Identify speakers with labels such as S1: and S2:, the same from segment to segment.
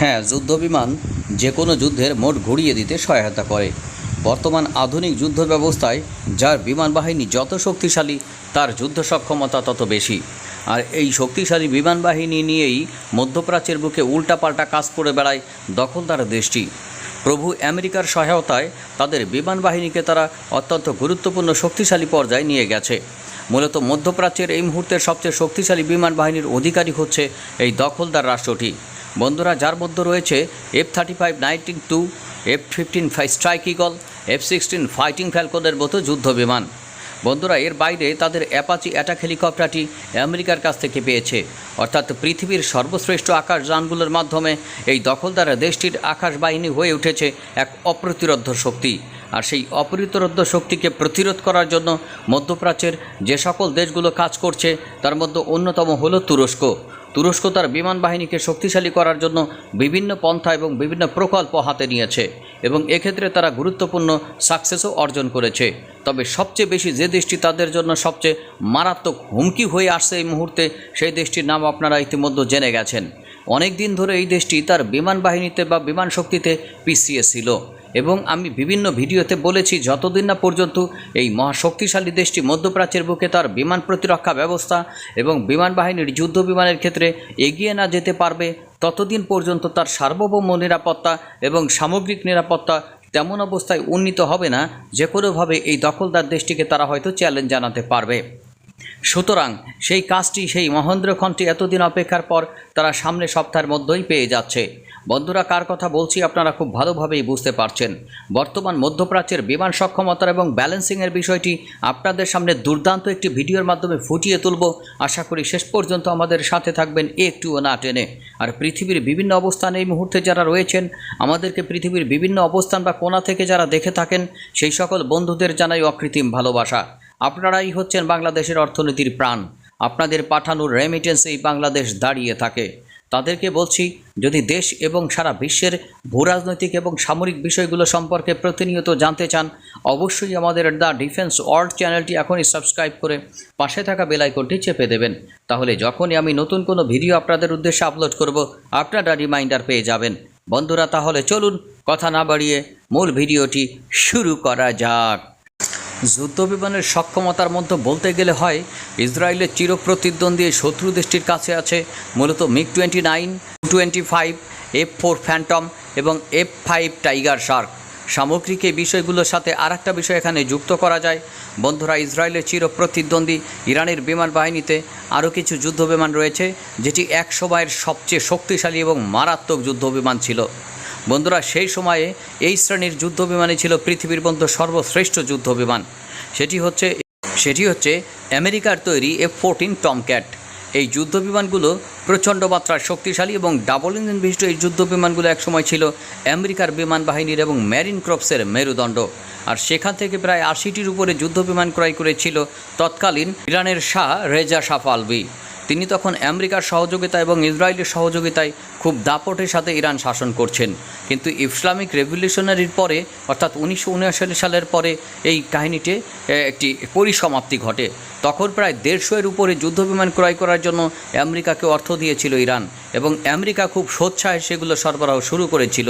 S1: হ্যাঁ যুদ্ধবিমান যে কোনো যুদ্ধের মোট ঘুরিয়ে দিতে সহায়তা করে। বর্তমান আধুনিক যুদ্ধ ব্যবস্থায় যার বিমান বাহিনী যত শক্তিশালী, তার যুদ্ধ সক্ষমতা তত বেশি। আর এই শক্তিশালী বিমান বাহিনী নিয়েই মধ্যপ্রাচ্যের বুকে উল্টাপাল্টা কাজ করে বেড়ায় দখলদার দেশটি। প্রভু আমেরিকার সহায়তায় তাদের বিমান বাহিনীকে তারা অত্যন্ত গুরুত্বপূর্ণ শক্তিশালী পর্যায়ে নিয়ে গেছে। মূলত মধ্যপ্রাচ্যের এই মুহূর্তের সবচেয়ে শক্তিশালী বিমান বাহিনীর অধিকারী হচ্ছে এই দখলদার রাষ্ট্রটি। বন্ধুরা, যার মধ্যে রয়েছে F thirty five nineteen two F fifteen Strike Eagle F sixteen Fighting ফ্যালকনের মতো যুদ্ধ বিমান। বন্ধুরা, এর বাইরে তাদের অ্যাপাচি অ্যাটাক হেলিকপ্টারটি আমেরিকার কাছ থেকে পেয়েছে। অর্থাৎ পৃথিবীর সর্বশ্রেষ্ঠ আকাশ যানগুলোর মাধ্যমে এই দখলদার দেশটির আকাশ বাহিনী হয়ে উঠেছে এক অপ্রতিরোধ্য শক্তি। আর সেই অপ্রতিরোধ্য শক্তিকে প্রতিরোধ করার জন্য মধ্যপ্রাচ্যের যে সকল দেশগুলো কাজ করছে, তার মধ্যে অন্যতম হলো তুরস্ক। তুরস্ক তার বিমান বাহিনীকে শক্তিশালী করার জন্য বিভিন্ন পন্থা এবং বিভিন্ন প্রকল্প হাতে নিয়েছে এবং এক্ষেত্রে তারা গুরুত্বপূর্ণ সাকসেসও অর্জন করেছে। তবে সবচেয়ে বেশি যে দেশটি তাদের জন্য সবচেয়ে মারাত্মক হুমকি হয়ে আসছে এই মুহূর্তে, সেই দেশটির নাম আপনারা ইতিমধ্যে জেনে গেছেন। অনেক দিন ধরে এই দেশটি তার বিমান বাহিনীতে বা বিমান শক্তিতে পিছিয়ে ছিল। এবং আমি বিভিন্ন ভিডিওতে বলেছি, যতদিন না পর্যন্ত এই মহাশক্তিশালী দেশটি মধ্যপ্রাচ্যের বুকে তার বিমান প্রতিরক্ষা ব্যবস্থা এবং বিমান বাহিনীর যুদ্ধ বিমানের ক্ষেত্রে এগিয়ে না যেতে পারবে, ততদিন পর্যন্ত তার সার্বভৌম নিরাপত্তা এবং সামগ্রিক নিরাপত্তা তেমন অবস্থায় উন্নীত হবে না যে কোনোভাবে এই দখলদার দেশটিকে তারা হয়তো চ্যালেঞ্জ জানাতে পারবে। সুতরাং সেই কাজটি, সেই মহেন্দ্রক্ষণটি এতদিন অপেক্ষার পর তারা সামনে সপ্তাহের মধ্যেই পেয়ে যাচ্ছে। বন্ধুরা, কার কথা বলছি আপনারা খুব ভালোভাবেই বুঝতে পারছেন। বর্তমান মধ্যপ্রাচ্যের বিমান সক্ষমতার এবং ব্যালেন্সিংয়ের বিষয়টি আপনাদের সামনে দুর্দান্ত একটি ভিডিওর মাধ্যমে ফুটিয়ে তুলব। আশা করি শেষ পর্যন্ত আমাদের সাথে থাকবেন একটুও না টেনে। আর পৃথিবীর বিভিন্ন অবস্থান এই মুহূর্তে যারা রয়েছেন, আমাদেরকে পৃথিবীর বিভিন্ন অবস্থান বা কোনা থেকে যারা দেখে থাকেন, সেই সকল বন্ধুদের জানাই অকৃত্রিম ভালোবাসা। আপনারাই হচ্ছেন বাংলাদেশের অর্থনীতির প্রাণ। আপনাদের পাঠানোর রেমিটেন্স এই বাংলাদেশ দাঁড়িয়ে থাকে। তাদেরকে বলছি, যদি দেশ এবং সারা বিশ্বের ভূরাজনৈতিক এবং সামরিক বিষয়গুলো সম্পর্কে প্রতিনিয়ত জানতে চান, অবশ্যই আমাদের দ্য ডিফেন্স ওয়ার্ল্ড চ্যানেলটি এখনই সাবস্ক্রাইব করে পাশে থাকা বেলাইকনটি চেপে দেবেন। তাহলে যখনই আমি নতুন কোনো ভিডিও আপনাদের উদ্দেশ্যে আপলোড করব, আপনারা রিমাইন্ডার পেয়ে যাবেন। বন্ধুরা, তাহলে চলুন, কথা না বাড়িয়ে মূল ভিডিওটি শুরু করা যাক। যুদ্ধবিমানের সক্ষমতার মধ্যে বলতে গেলে হয়, ইসরায়েলের চিরপ্রতিদ্বন্দ্বী শত্রু দেশটির কাছে আছে মূলত MiG twenty nine twenty five, F four Phantom এবং এফ ফাইভ টাইগার শার্ক। সামগ্রিক এই বিষয়গুলোর সাথে আর একটা বিষয় এখানে যুক্ত করা যায়। বন্ধুরা, ইসরায়েলের চিরপ্রতিদ্বন্দ্বী ইরানের বিমান বাহিনীতে আরও কিছু যুদ্ধবিমান রয়েছে, যেটি এক সময়ের সবচেয়ে শক্তিশালী এবং মারাত্মক যুদ্ধ বিমান ছিল। বন্ধুরা, সেই সময়ে এই শ্রেণির যুদ্ধবিমানই ছিল পৃথিবীর মধ্যে সর্বশ্রেষ্ঠ যুদ্ধবিমান। সেটি হচ্ছে সেটি হচ্ছে আমেরিকার তৈরি এফ ফোরটিন টমক্যাট। এই যুদ্ধবিমানগুলো প্রচণ্ড মাত্রার শক্তিশালী এবং ডাবল ইঞ্জিন বিশিষ্ট এই যুদ্ধ যুদ্ধবিমানগুলো একসময় ছিল আমেরিকার বিমান বাহিনীর এবং ম্যারিন ক্রপসের মেরুদণ্ড। আর সেখান থেকে প্রায় আশিটির উপরে যুদ্ধবিমান ক্রয় করেছিল তৎকালীন ইরানের শাহ রেজা শাহ পালভি তিনি তখন আমেরিকার সহযোগিতা এবং ইসরায়েলের সহযোগিতায় খুব দাপটের সাথে ইরান শাসন করছেন। কিন্তু ইসলামিক রেভলিউশনারির পরে, অর্থাৎ উনিশশো উনআশি সালের পরে এই কাহিনীটি একটি পরিসমাপ্তি ঘটে। তখন প্রায় দেড়শোয়ের উপরে যুদ্ধবিমান ক্রয় করার জন্য আমেরিকাকে অর্থ দিয়েছিল ইরান এবং আমেরিকা খুব সোচ্ছায় সেগুলো সরবরাহ শুরু করেছিল।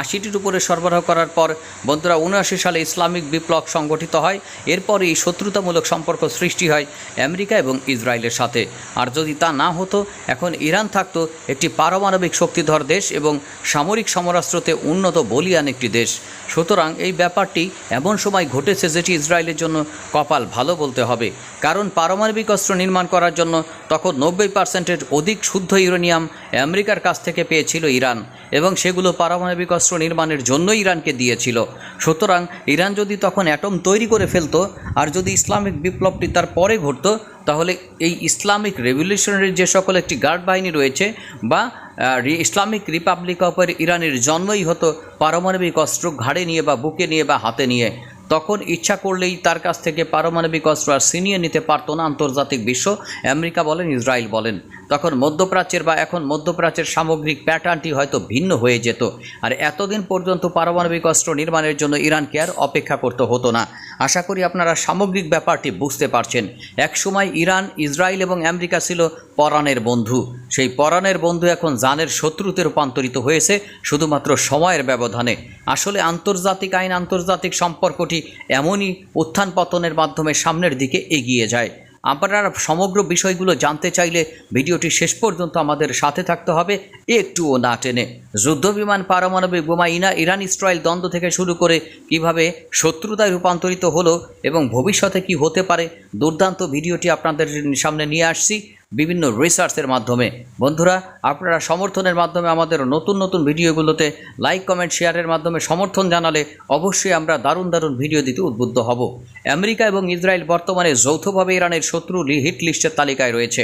S1: আশিটির উপরে সরবরাহ করার পর বন্ধুরা উনআশি সালে ইসলামিক বিপ্লব সংগঠিত হয় এরপরে এই শত্রুতামূলক সম্পর্ক সৃষ্টি হয় আমেরিকা এবং ইসরায়েলের সাথে। আর যদি তা না হতো, এখন ইরান থাকতো একটি পারমাণবিক শক্তিধর দেশ এবং সামরিক সমরাস্ত্রতে উন্নত বলিয়ান একটি দেশ। সুতরাং এই ব্যাপারটি এমন সময় ঘটেছে যেটি ইসরায়েলের জন্য কপাল ভালো বলতে হবে। কারণ পারমাণবিক অস্ত্র নির্মাণ করার জন্য তখন নব্বই পার্সেন্টের অধিক শুদ্ধ ইউরেনিয়াম আমেরিকার কাছ থেকে পেয়েছিল ইরান এবং সেগুলো পারমাণবিক অস্ত্র নির্মাণের জন্যই ইরানকে দিয়েছিল। সুতরাং ইরান যদি তখন অ্যাটম তৈরি করে ফেলতো আর যদি ইসলামিক বিপ্লবটি তার পরে ঘটতো, তাহলে এই ইসলামিক রেভলিউশনারি যে সকল একটি গার্ড বাহিনী রয়েছে বা ইসলামিক রিপাবলিক অফ ইরানের জন্মই হতো পারমাণবিক অস্ত্র ঘাড়ে নিয়ে বা বুকে নিয়ে বা হাতে নিয়ে। তখন ইচ্ছা করলেই তার কাছ থেকে পারমাণবিক অস্ত্র আর ছিনিয়ে নিতে পারত না আন্তর্জাতিক বিশ্ব। আমেরিকা বলেন, ইসরায়েল বলেন। তখন মধ্যপ্রাচ্যের বা এখন মধ্যপ্রাচ্যের সামগ্রিক প্যাটার্নটি হয়তো ভিন্ন হয়ে যেত। আর এতদিন পর্যন্ত পারমাণবিক অস্ত্র নির্মাণের জন্য ইরানকে আর অপেক্ষা করতে হতো না। আশা করি আপনারা সামগ্রিক ব্যাপারটি বুঝতে পারছেন। একসময় ইরান, ইসরায়েল এবং আমেরিকা ছিল পরাণের বন্ধু। সেই পরাণের বন্ধু এখন জানের শত্রুতে রূপান্তরিত হয়েছে শুধুমাত্র সময়ের ব্যবধানে। আসলে আন্তর্জাতিক আইন, আন্তর্জাতিক সম্পর্কটি এমনই উত্থান পতনের মাধ্যমে সামনের দিকে এগিয়ে যায়। আপনারা সমগ্র বিষয়গুলো জানতে চাইলে ভিডিওটি শেষ পর্যন্ত আমাদের সাথে থাকতে হবে। একটুও না টেনে। যুদ্ধবিমান পারমাণবিক বোমা, ইনা, ইরান ইসরায়েল দ্বন্দ্ব থেকে শুরু করে কীভাবে শত্রুতায় রূপান্তরিত হলো এবং ভবিষ্যতে কি হতে পারে, দুর্দান্ত ভিডিওটি আপনাদের সামনে নিয়ে আসছি। বিভিন্ন রিসার্চের মাধ্যমে। বন্ধুরা, আপনারা সমর্থনের মাধ্যমে আমাদের নতুন নতুন ভিডিওগুলোতে লাইক কমেন্ট শেয়ারের মাধ্যমে সমর্থন জানালে অবশ্যই আমরা দারুণ দারুণ ভিডিও দিতে উদ্বুদ্ধ হব। আমেরিকা এবং ইসরায়েল বর্তমানে যৌথভাবে ইরানের শত্রু হিট লিস্টের তালিকায় রয়েছে।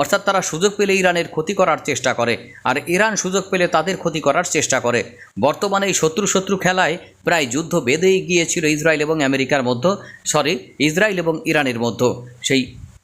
S1: অর্থাৎ তারা সুযোগ পেলে ইরানের ক্ষতি করার চেষ্টা করে, আর ইরান সুযোগ পেলে তাদের ক্ষতি করার চেষ্টা করে। বর্তমানে এই শত্রু শত্রু খেলায় প্রায় যুদ্ধ বেঁধেই গিয়েছিল ইসরায়েল এবং আমেরিকার মধ্যে সরি ইসরায়েল এবং ইরানের মধ্যে। সেই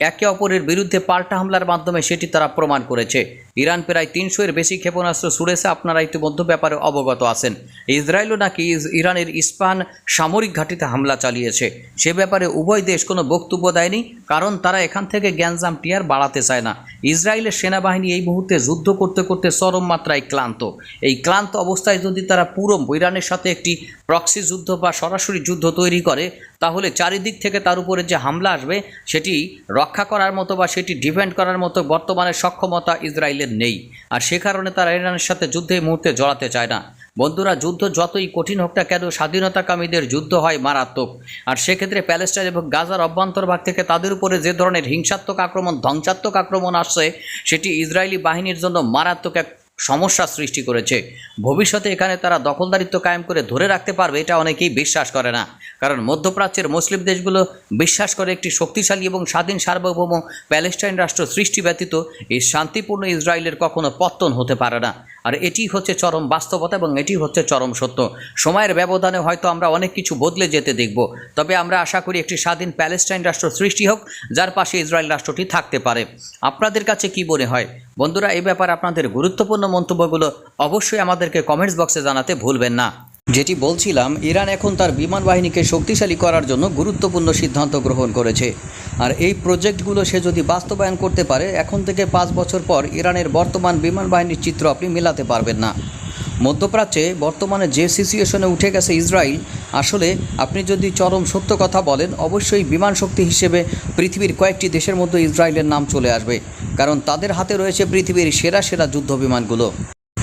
S1: একে অপরের বিরুদ্ধে পাল্টা হামলার মাধ্যমে সেটি তারা প্রমাণ করেছে। ইরান প্রায় তিনশো এর বেশি ক্ষেপণাস্ত্র ছুড়েছে। আপনারা ইতিমধ্যে ব্যাপারে অবগত আছেন। ইসরায়েলও নাকি ইরানের ইস্পান সামরিক ঘাঁটিতে হামলা চালিয়েছে। সে ব্যাপারে উভয় দেশ কোনো বক্তব্য দেয়নি, কারণ তারা এখান থেকে গ্যাঞ্জাম টিয়ার বাড়াতে চায় না। ইসরায়েলের সেনাবাহিনী এই মুহূর্তে যুদ্ধ করতে করতে চরম মাত্রায় ক্লান্ত। এই ক্লান্ত অবস্থায় যদি তারা পুরো ইরানের সাথে একটি প্রক্সি যুদ্ধ বা সরাসরি যুদ্ধ তৈরি করে তাহলে চারিদিক থেকে তার উপরে যে হামলা আসবে, সেটি রক্ষা করার মতো বা সেটি ডিফেন্ড করার মতো বর্তমানে সক্ষমতা ইসরায়েলের নেই। আর সে কারণে তারা ইরানের সাথে যুদ্ধে মুহূর্তে জড়াতে চায় না। বন্ধুরা, যুদ্ধ যতই কঠিন হোক না কেন, স্বাধীনতাকামীদের যুদ্ধ হয় মারাত্মক। আর সেক্ষেত্রে প্যালেস্টাইন এবং গাজার অভ্যন্তরভাগ থেকে তাদের উপরে যে ধরনের হিংসাত্মক আক্রমণ, ধ্বংসাত্মক আক্রমণ আসছে, সেটি ইসরায়েলি বাহিনীর জন্য মারাত্মক এক সমস্যা সৃষ্টি করেছে। ভবিষ্যতে এখানে তারা দখলদারিত্ব কায়েম করে ধরে রাখতে পারবে, এটা অনেকেই বিশ্বাস করে না। কারণ মধ্যপ্রাচ্যের মুসলিম দেশগুলো বিশ্বাস করে একটি শক্তিশালী এবং স্বাধীন সার্বভৌম প্যালেস্টাইন রাষ্ট্র সৃষ্টি ব্যতীত এই শান্তিপূর্ণ ইসরায়েলের কখনো পত্তন হতে পারে না। আর এটি হচ্ছে চরম বাস্তবতা এবং এটি হচ্ছে চরম সত্য। সময়ের ব্যবধানে হয়তো আমরা অনেক কিছু বদলে যেতে দেখব, তবে আমরা আশা করি একটি স্বাধীন প্যালেস্টাইন রাষ্ট্র সৃষ্টি হোক, যার পাশে ইসরায়েল রাষ্ট্রটি থাকতে পারে। আপনাদের কাছে কি মনে হয়? বন্ধুরা, এই ব্যাপারে আপনাদের গুরুত্বপূর্ণ মন্তব্যগুলো অবশ্যই আমাদেরকে কমেন্টস বক্সে জানাতে ভুলবেন না। যেটি বলছিলাম, ইরান এখন তার বিমান বাহিনীকে শক্তিশালী করার জন্য গুরুত্বপূর্ণ সিদ্ধান্ত গ্রহণ করেছে। আর এই প্রজেক্টগুলো সে যদি বাস্তবায়ন করতে পারে, এখন থেকে পাঁচ বছর পর ইরানের বর্তমান বিমান বাহিনীর চিত্র আপনি মেলাতে পারবেন না। মধ্যপ্রাচ্যে বর্তমানে যে সিচুয়েশনে উঠে গেছে ইসরায়েল, আসলে আপনি যদি চরম সত্য কথা বলেন, অবশ্যই বিমান শক্তি হিসেবে পৃথিবীর কয়েকটি দেশের মধ্যে ইসরায়েলের নাম চলে আসবে, কারণ তাদের হাতে রয়েছে পৃথিবীর সেরা সেরা যুদ্ধ বিমানগুলো।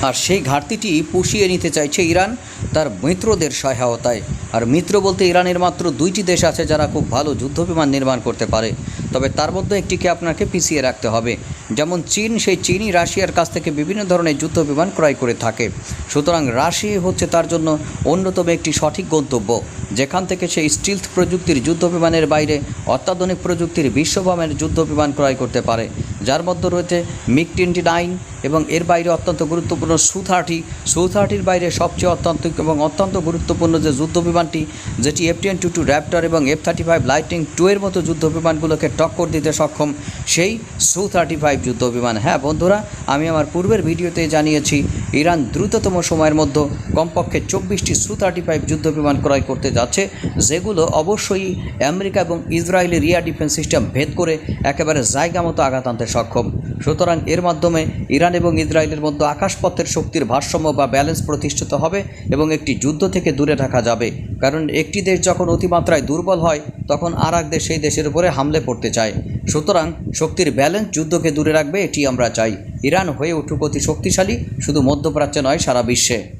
S1: আর সেই ঘাটতিটি পুষিয়ে নিতে চাইছে ইরান, তার মিত্রদের সহায়তায়। আর মিত্র বলতে ইরানের মাত্র দুইটি দেশ আছে যারা খুব ভালো যুদ্ধবিমান নির্মাণ করতে পারে। তবে তার মধ্যে একটিকে আপনাকে পিছিয়ে রাখতে হবে। যেমন চীন, সেই চীনই রাশিয়ার কাছ থেকে বিভিন্ন ধরনের যুদ্ধবিমান ক্রয় করে থাকে। সুতরাং রাশিয়া হচ্ছে তার জন্য অন্যতম একটি সঠিক গন্তব্য। যেখান থেকে সেই স্টিলথ প্রযুক্তির যুদ্ধবিমানের বাইরে অত্যাধুনিক প্রযুক্তির বিশ্ববামের যুদ্ধবিমান ক্রয় করতে পারে। যার মধ্যে রয়েছে মিগ টোয়েন্টি নাইন এবং এর বাইরে অত্যন্ত গুরুত্বপূর্ণ সু থার্টি সু থার্টির বাইরে সবচেয়ে অত্যন্ত এবং অত্যন্ত গুরুত্বপূর্ণ যে যুদ্ধ বিমানটি, যেটি F ten two two Raptor এবং F thirty five Lightning two এর মতো যুদ্ধ বিমানগুলোকে টক্কর দিতে সক্ষম সেই সু থার্টি ফাইভ যুদ্ধ বিমান। হ্যাঁ বন্ধুরা, আমি আমার পূর্বের ভিডিওতে জানিয়েছি, ইরান দ্রুততম সময়ের মধ্যে কমপক্ষে চব্বিশটি সু থার্টি ফাইভ যুদ্ধ বিমান ক্রয় করতে যাচ্ছে, যেগুলো অবশ্যই আমেরিকা এবং ইসরায়েলের রিয়া ডিফেন্স সিস্টেম ভেদ করে একেবারে জায়গা মতো আঘাত আনতে সক্ষম। সুতরাং এর মাধ্যমে ইরান এবং ইসরায়েলের মধ্যে আকাশপথের শক্তির ভারসাম্য বা ব্যালেন্স প্রতিষ্ঠিত হবে এবং একটি যুদ্ধ থেকে দূরে রাখা যাবে। কারণ একটি দেশ যখন অতিমাত্রায় দুর্বল হয়, তখন আর এক দেশ সেই দেশের উপরে হামলে পড়তে চায়। সুতরাং শক্তির ব্যালেন্স যুদ্ধকে দূরে রাখবে, এটি আমরা চাই। ইরান হয়ে উঠুক অতি শক্তিশালী, শুধু মধ্যপ্রাচ্যে নয়, সারা বিশ্বে।